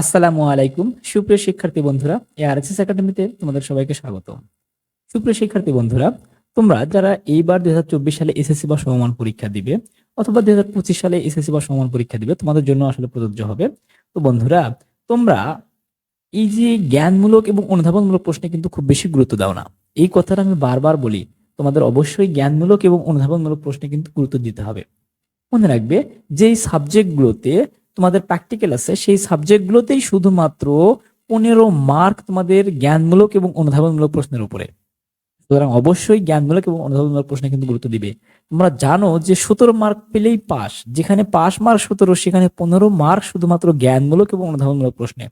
আসসালামু আলাইকুম। সুপ্রিয় শিক্ষার্থী বন্ধুরা এ এআরএসএস একাডেমিতে তোমাদের সবাইকে স্বাগত। সুপ্রিয় শিক্ষার্থী বন্ধুরা, তোমরা যারা এইবার দু হাজার চব্বিশ সালে এসএসসি বা সমমান পরীক্ষা দিবে অথবা দু হাজার পঁচিশ সালে এসএসসি বা সমমান পরীক্ষা দিবে, তোমাদের জন্য আসলে প্রযোজ্য হবে। তো বন্ধুরা, তোমরা এই যে জ্ঞানমূলক এবং অনুধাবনমূলক প্রশ্নে কিন্তু খুব বেশি গুরুত্ব দাও না। এই কথাটা আমি বারবার বলি, তোমাদের অবশ্যই জ্ঞানমূলক এবং অনুধাবনমূলক প্রশ্নে কিন্তু গুরুত্ব দিতে হবে। মনে রাখবে, যেই সাবজেক্টগুলোতে তোমাদের প্র্যাকটিক্যাল আছে, সেই সাবজেক্টগুলোতেই শুধুমাত্র পনেরো মার্ক তোমাদের জ্ঞানমূলক এবং অনুধাবনমূলক প্রশ্নের উপরে। সুতরাং অবশ্যই জ্ঞানমূলক এবং অনুধাবনমূলক প্রশ্নে কিন্তু গুরুত্ব দিবে। তোমরা জানো যে সতেরো মার্ক পেলেই পাস যেখানে পাস মার্ক সতেরো, সেখানে পনেরো মার্ক শুধুমাত্র জ্ঞানমূলক এবং অনুধাবনমূলক প্রশ্নে।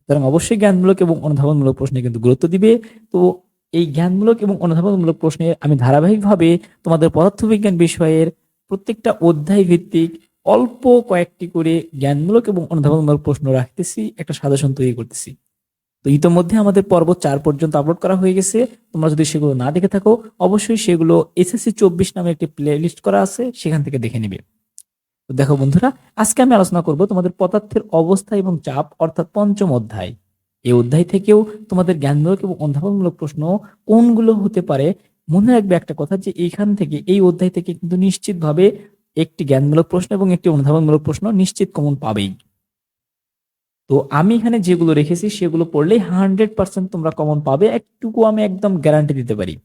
সুতরাং অবশ্যই জ্ঞানমূলক এবং অনুধাবনমূলক প্রশ্নে কিন্তু গুরুত্ব দিবে। তো এই জ্ঞানমূলক এবং অনুধাবনমূলক প্রশ্নে আমি ধারাবাহিকভাবে তোমাদের পদার্থবিজ্ঞান বিষয়ের প্রত্যেকটা অধ্যায় ভিত্তিক অল্প কয়েকটি করে জ্ঞানমূলক এবং অনুধাবনমূলক প্রশ্ন রাখতেছি, একটা সাজেশন তৈরি করতেছি। তো ইতোমধ্যে আমাদের পর্ব চার পর্যন্ত আপলোড করা হয়ে গেছে। তোমরা যদি সেগুলো না দেখে থাকো, অবশ্যই সেগুলো এসএসসি চব্বিশ নামে একটি প্লে লিস্ট করা আছে, সেখান থেকে দেখে নিবে। তো দেখো বন্ধুরা, আজকে আমি আলোচনা করব তোমাদের পদার্থের অবস্থা এবং চাপ, অর্থাৎ পঞ্চম অধ্যায়। এই অধ্যায় থেকেও তোমাদের জ্ঞানমূলক এবং অনুধাবনমূলক প্রশ্ন কোনগুলো হতে পারে? মনে রাখবে একটা কথা যে এইখান থেকে, এই অধ্যায় থেকে কিন্তু নিশ্চিতভাবে একটি জ্ঞানমূলক প্রশ্ন এবং একটি অনুধাবনমূলক প্রশ্ন নিশ্চিত কমন পাবেই। তো আমি এখানে যেগুলো রেখেছি সেগুলো পড়লেই হান্ড্রেড পার্সেন্ট তোমরা কমন পাবে, একটুকু আমি একদম গ্যারান্টি দিতে পারি।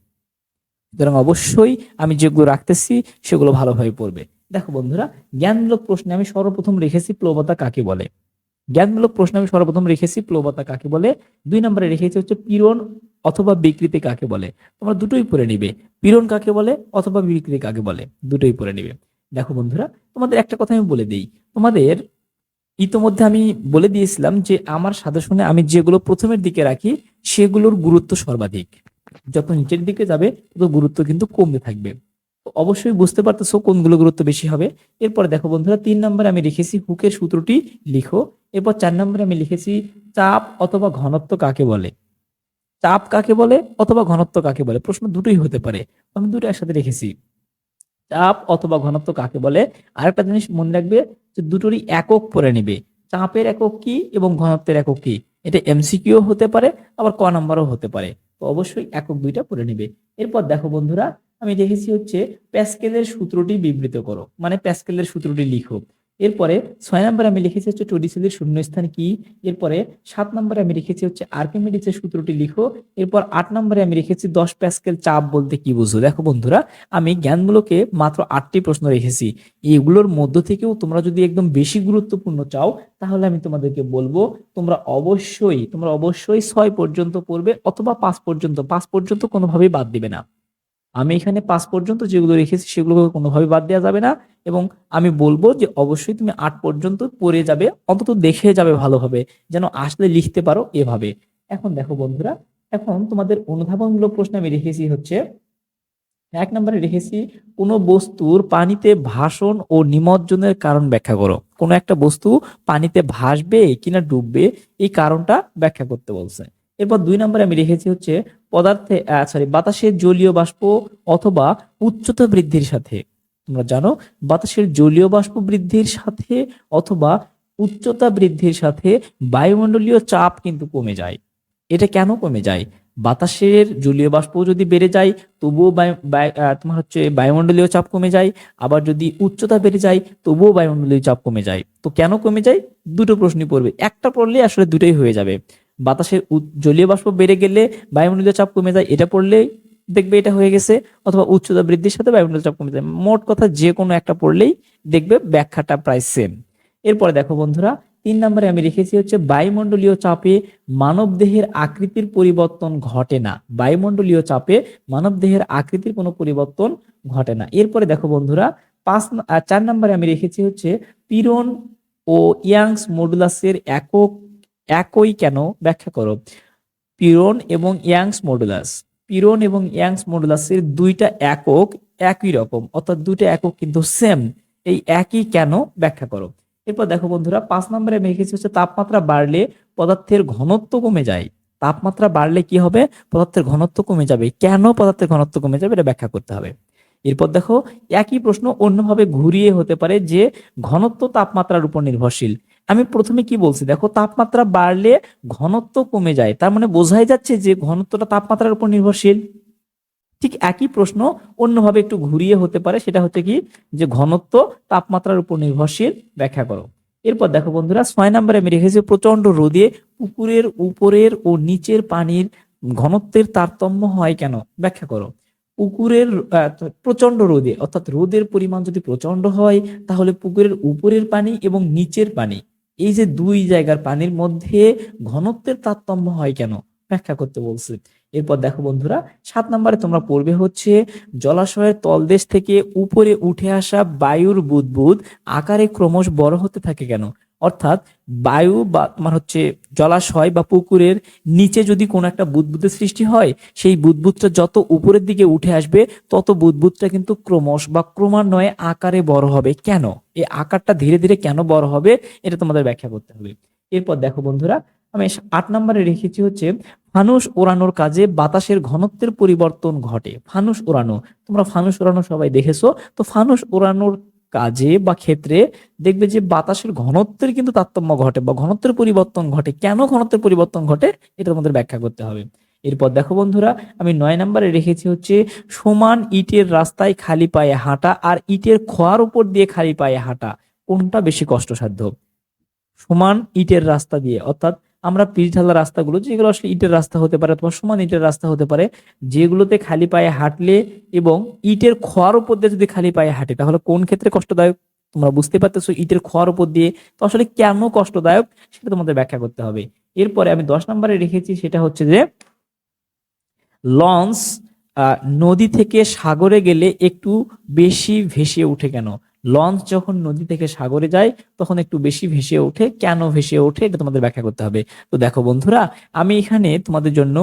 সুতরাং অবশ্যই আমি যেগুলো রাখতেছি সেগুলো ভালোভাবে পড়বে। দেখো বন্ধুরা, জ্ঞানমূলক প্রশ্নে আমি সর্বপ্রথম রেখেছি প্লবতা কাকে বলে? জ্ঞানমূলক প্রশ্নে আমি সর্বপ্রথম রেখেছি প্লবতা কাকে বলে? দুই নম্বরে রেখেছি হচ্ছে পীড়ন অথবা বিকৃতি কাকে বলে? তোমরা দুটোই পড়ে নিবে। পীড়ন কাকে বলে? অথবা বিকৃতি কাকে বলে? দুটোই পড়ে নিবে। দেখো বন্ধুরা, তোমাদের একটা কথা আমি বলে দিই। তোমাদের ইতোমধ্যে আমি বলে দিয়েছিলাম যে, আমার সাজেশনে আমি যেগুলো প্রথমের দিকে রাখি, সেগুলোর গুরুত্ব সর্বাধিক। যত নিচের দিকে যাবে, তত গুরুত্ব কিন্তু কমতে থাকবে। অবশ্যই বুঝতে পারতেছো কোনগুলো গুরুত্ব বেশি হবে। এরপরে দেখো বন্ধুরা, তিন নম্বরে আমি লিখেছি হুকের সূত্রটি লিখো। এরপর চার নম্বরে আমি লিখেছি চাপ অথবা ঘনত্ব কাকে বলে? চাপ কাকে বলে? অথবা ঘনত্ব কাকে বলে? প্রশ্ন দুটোই হতে পারে। আমি দুটো একসাথে রেখেছি চাপ অথবা ঘনত্ব কাকে বলে? আরেকটা জিনিস মনে রাখবে যে দুটোরই একক পরে নিবে। চাপের একক কি এবং ঘনত্বের একক কি? এটা এমসিকিউ হতে পারে, আবার ক নাম্বারও হতে পারে। তো অবশ্যই একক দুইটা পরে নিবে। এরপর দেখো বন্ধুরা, আমি দেখেছি হচ্ছে প্যাসকেলের সূত্রটি বিবৃত করো। মানে প্যাসকেলের সূত্রটি লিখো। এরপরে ছয় নম্বরে আমি লিখেছি হচ্ছে টডিসেলের শূন্যস্থান কি? এরপরে সাত নম্বরে আমি লিখেছি হচ্ছে আর্কিমিডিসের সূত্রটি লিখো। এরপর আট নম্বরে আমি লিখেছি দশ প্যাসকেল চাপ বলতে কি বুঝো? দেখো বন্ধুরা, আমি জ্ঞানমূলকে মাত্র আটটি প্রশ্ন রেখেছি। এগুলোর মধ্য থেকেও তোমরা যদি একদম বেশি গুরুত্বপূর্ণ চাও, তাহলে আমি তোমাদেরকে বলব, তোমরা অবশ্যই তোমরা অবশ্যই ছয় পর্যন্ত পড়বে অথবা পাঁচ পর্যন্ত। পাঁচ পর্যন্ত কোনোভাবেই বাদ দিবে না। আমি এখানে পাঁচ পর্যন্ত যেগুলো রেখেছি সেগুলোকে কোনোভাবে বাদ দেওয়া যাবে না। এবং আমি বলব যে অবশ্যই তুমি আট পর্যন্ত পড়ে যাবে, অন্তত দেখে যাবে ভালোভাবে, যেন আসলে লিখতে পারো এভাবে। এখন দেখো বন্ধুরা, এখন তোমাদের অনুধাবনমূলক প্রশ্ন আমি রেখেছি হচ্ছে, এক নম্বরে রেখেছি, কোনো বস্তুর পানিতে ভাসন ও নিমজ্জনের কারণ ব্যাখ্যা করো। কোনো একটা বস্তু পানিতে ভাসবে কিনা ডুববে, এই কারণটা ব্যাখ্যা করতে বলছে। এরপর দুই নম্বরে আমি রেখেছি হচ্ছে, পদার্থে সরি বাতাসের জলীয় বাষ্প অথবা উচ্চতা বৃদ্ধির সাথে। তোমরা জানো, বাতাসের জলীয় বাষ্প বৃদ্ধির সাথে অথবা উচ্চতা বৃদ্ধির সাথে বায়ুমণ্ডলীয় চাপ কিন্তু কমে যায়। এটা কেন কমে যায়? বাতাসের জলীয় বাষ্প যদি বেড়ে যায়, তবুও তোমার হচ্ছে বায়ুমণ্ডলীয় চাপ কমে যায়। আবার যদি উচ্চতা বেড়ে যায়, তবুও বায়ুমণ্ডলীয় চাপ কমে যায়। তো কেন কমে যায়? দুটো প্রশ্নই পড়বে। একটা পড়লে আসলে দুটোই হয়ে যাবে। বাতাসের জলীয় বাষ্প বেড়ে গেলে বায়ুমণ্ডলীয় চাপ কমে যায়, এটা পড়লে দেখবে এটা হয়ে গেছে, অথবা উচ্চতা বৃদ্ধির সাথে বায়ুমণ্ডলীয় চাপ কমে যায়। মোট কথা যে কোনো একটা পড়লেই দেখবে ব্যাখ্যাটা প্রায় সেম এরপরে দেখো বন্ধুরা, তিন নম্বরে আমি রেখেছি হচ্ছে বায়ুমণ্ডলীয় চাপে মানব দেহের আকৃতির পরিবর্তন ঘটে না। বায়ুমণ্ডলীয় চাপে মানব দেহের আকৃতির কোনো পরিবর্তন ঘটে না। এরপরে দেখো বন্ধুরা, পাঁচ চার নম্বরে আমি রেখেছি হচ্ছে পীড়ন ও ইয়াংস মডুলাসের একক, একই কেন? ব্যাখ্যা করো। পীড়ন এবং ইয়াংস মডুলাস। পীড়ন এবং ইয়াংস মডুলাসের দুইটা একক একই রকম, অর্থাৎ দুইটা একক কিন্তু সেম এই একই কেন ব্যাখ্যা করো। এরপর দেখো বন্ধুরা, পাঁচ নম্বরে লিখেছি হচ্ছে তাপমাত্রা বাড়লে পদার্থের ঘনত্ব কমে যায়। তাপমাত্রা বাড়লে কি হবে? পদার্থের ঘনত্ব কমে যাবে। কেন পদার্থের ঘনত্ব কমে যাবে? এটা ব্যাখ্যা করতে হবে। এরপর দেখো, একই প্রশ্ন অন্যভাবে ঘুরিয়ে হতে পারে যে ঘনত্ব তাপমাত্রার উপর নির্ভরশীল। আমি প্রথমে কি বলছি? দেখো, তাপমাত্রা বাড়লে ঘনত্ব কমে যায়। তার মানে বোঝাই যাচ্ছে যে ঘনত্বটা তাপমাত্রার উপর নির্ভরশীল। ঠিক একই প্রশ্ন অন্যভাবে একটু ঘুরিয়ে হতে পারে। সেটা হচ্ছে কি? যে ঘনত্ব তাপমাত্রার উপর নির্ভরশীল। ব্যাখ্যা করো। এরপর দেখো বন্ধুরা, ছয় নম্বরে আমি রেখেছি প্রচণ্ড রোদে পুকুরের উপরের ও নিচের পানির ঘনত্বের তারতম্য হয় কেন? ব্যাখ্যা করো। পুকুরের প্রচণ্ড রোদে, অর্থাৎ রোদের পরিমাণ যদি প্রচণ্ড হয়, তাহলে পুকুরের উপরের পানি এবং নিচের পানি। এই যে দুই জায়গার পানির মধ্যে ঘনত্বের তারতম্য হয় কেন? ব্যাখ্যা করতে বলছে। এরপর দেখো বন্ধুরা, সাত নম্বরে তোমরা পড়বে হচ্ছে, জলাশয়ের তলদেশ থেকে উপরে উঠে আসা বায়ুর বুদবুদ আকারে ক্রমশ বড় হতে থাকে কেন? অর্থাৎ বায়ু বা তোমার হচ্ছে জলাশয় বা পুকুরের নিচে যদি কোনো একটা বুদবুদের সৃষ্টি হয়, সেই বুদবুদটা যত উপরের দিকে উঠে আসবে, তত বুদবুদটা কিন্তু ক্রমশ বা ক্রমান্বয়ে আকারে বড় হবে। কেন? এই আকারটা ধীরে ধীরে কেন বড় হবে, এটা তোমাদের ব্যাখ্যা করতে হবে। এরপর দেখো বন্ধুরা, আমি আট নম্বরে রেখেছি হচ্ছে, ফানুস ওড়ানোর কাজে বাতাসের ঘনত্বের পরিবর্তন ঘটে। ফানুস ওড়ানো তোমরা ফানুস ওড়ানো সবাই দেখেছ, তো ফানুস ওড়ানোর কাজে বা ক্ষেত্রে দেখবে যে বাতাসের ঘনত্বের কিন্তু তারতম্য ঘটে বা ঘনত্বের পরিবর্তন ঘটে। কেন ঘনত্বের পরিবর্তন ঘটে? এটা তোমাদের ব্যাখ্যা করতে হবে। এরপর দেখো বন্ধুরা, আমি নয় নম্বরে রেখেছি হচ্ছে সমান ইটের রাস্তায় খালি পায়ে হাঁটা আর ইটের খোয়ার উপর দিয়ে খালি পায়ে হাঁটা। কোনটা বেশি কষ্টসাধ্য? সমান ইটের রাস্তা দিয়ে। অর্থাৎ আমরা পিচ ঢালা রাস্তাগুলো, যেগুলো আসলে ইটের রাস্তা হতে পারে অথবা সমান ইটের রাস্তা হতে পারে, যেগুলোতে খালি পায়ে হাঁটলে এবং ইটের খোয়ার উপর দিয়ে যদি খালি পায়ে হাঁটে, তাহলে কোন ক্ষেত্রে কষ্টদায়ক? তোমরা বুঝতে পারতেছো ইটের খোয়ার উপর দিয়ে। তো আসলে কেন কষ্টদায়ক? সেটা তোমাদের ব্যাখ্যা করতে হবে। এরপরে আমি দশ নম্বরে রেখেছি, সেটা হচ্ছে যে, লঞ্চ নদী থেকে সাগরে গেলে একটু বেশি ভেসে ওঠে কেন? লঞ্চ যখন নদী থেকে সাগরে যায়, তখন একটু বেশি ভেসে ওঠে। কেন ভেসে ওঠে? এটা তোমাদের ব্যাখ্যা করতে হবে। তো দেখো বন্ধুরা, আমি এখানে তোমাদের জন্য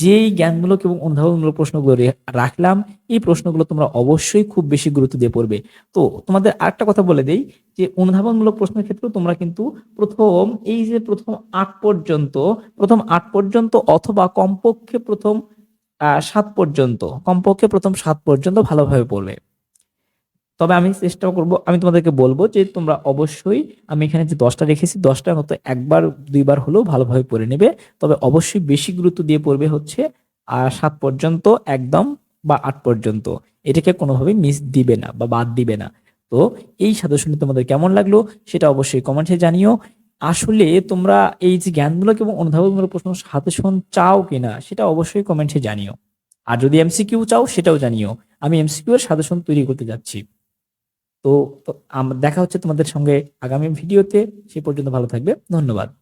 যেই জ্ঞানমূলক এবং অনুধাবনমূলক প্রশ্নগুলো রাখলাম, এই প্রশ্নগুলো তোমরা অবশ্যই খুব বেশি গুরুত্ব দিয়ে পড়বে। তো তোমাদের আরেকটা কথা বলে দেই, যে অনুধাবনমূলক প্রশ্নের ক্ষেত্রেও তোমরা কিন্তু প্রথম, এই যে প্রথম আট পর্যন্ত, প্রথম আট পর্যন্ত অথবা কমপক্ষে প্রথম সাত পর্যন্ত, কমপক্ষে প্রথম সাত পর্যন্ত ভালোভাবে পড়বে তবে আমি চেষ্টা করব, আমি তোমাদেরকে বলব যে তোমরা অবশ্যই, আমি এখানে যে দশটা রেখেছি, দশটার মতো একবার, দুইবার হলেও ভালোভাবে পড়ে নেবে। তবে অবশ্যই বেশি গুরুত্ব দিয়ে পড়বে হচ্ছে আর সাত পর্যন্ত একদম বা আট পর্যন্ত। এটাকে কোনোভাবেই মিস দিবে না বা বাদ দিবে না। তো এই সাজেশনটি তোমাদের কেমন লাগল সেটা অবশ্যই কমেন্টে জানিও। আসলে তোমরা এই যে জ্ঞানমূলক এবং অনুধাবনমূলক প্রশ্ন সাজেশন চাও কিনা সেটা অবশ্যই কমেন্টে জানিও। আর যদি এমসিকিউ চাও সেটাও জানিও। আমি এমসিকিউ এর সাজেশন তৈরি করতে যাচ্ছি। তো দেখা হচ্ছে তোমাদের সঙ্গে আগামী ভিডিওতে সে পর্যন্ত ভালো থাকবে। ধন্যবাদ।